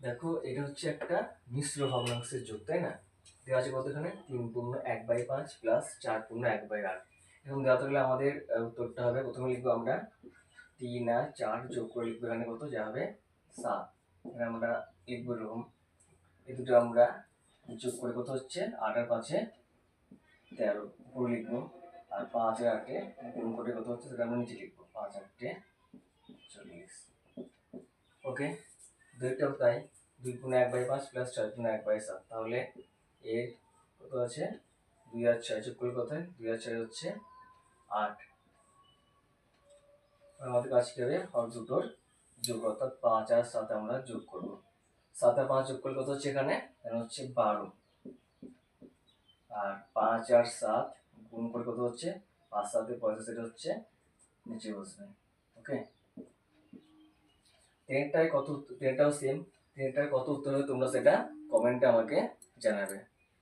দেখো, এটা হচ্ছে একটা মিশ্র ভগ্নাংশের যোগ, তাই না? দেওয়া আছে কত এখানে তিন পূর্ণ এক বাই পাঁচ প্লাস চার পূর্ণ এক বাই আট। এখন দেওয়া থাকলে আমাদের উত্তরটা হবে, প্রথমে লিখব আমরা তিন আর চার যোগ করে লিখব এখানে কত? যা হবে সাত। এখানে আমরা লিখব এরকম। এই দুটো আমরা যোগ করে কত হচ্ছে? আট আর পাঁচে তেরো। উপরে লিখব। আর পাঁচ আর আটে গুণ করে কত হচ্ছে? সেটা আমরা নিচে লিখব। পাঁচ আটে চল্লিশ। ওকে? দুইটাও তাই দুই গুণ এক বাই পাঁচ প্লাস চার গুণ এক বাই সাত তাহলে এর কত আছে? দুই আর ছয় যোগ করে কত দুই আর ছয় হচ্ছে আট। আমাদের কাজ কি হবে? হর দুটোর যোগ অর্থাৎ পাঁচ আর সাত আমরা যোগ করব। সাত আর পাঁচ যোগ করলে কত হচ্ছে এখানে? এখানে হচ্ছে বারো। আর পাঁচ আর সাত গুণ করে কত হচ্ছে? পাঁচ সাতে পঁয়ত্রিশ এটা হচ্ছে নিচে বসবে। ওকে তিনটায় কত ট্রেনটাও সেম তিনটায় কত উত্তর হবে তোমরা সেটা কমেন্টে আমাকে জানাবে।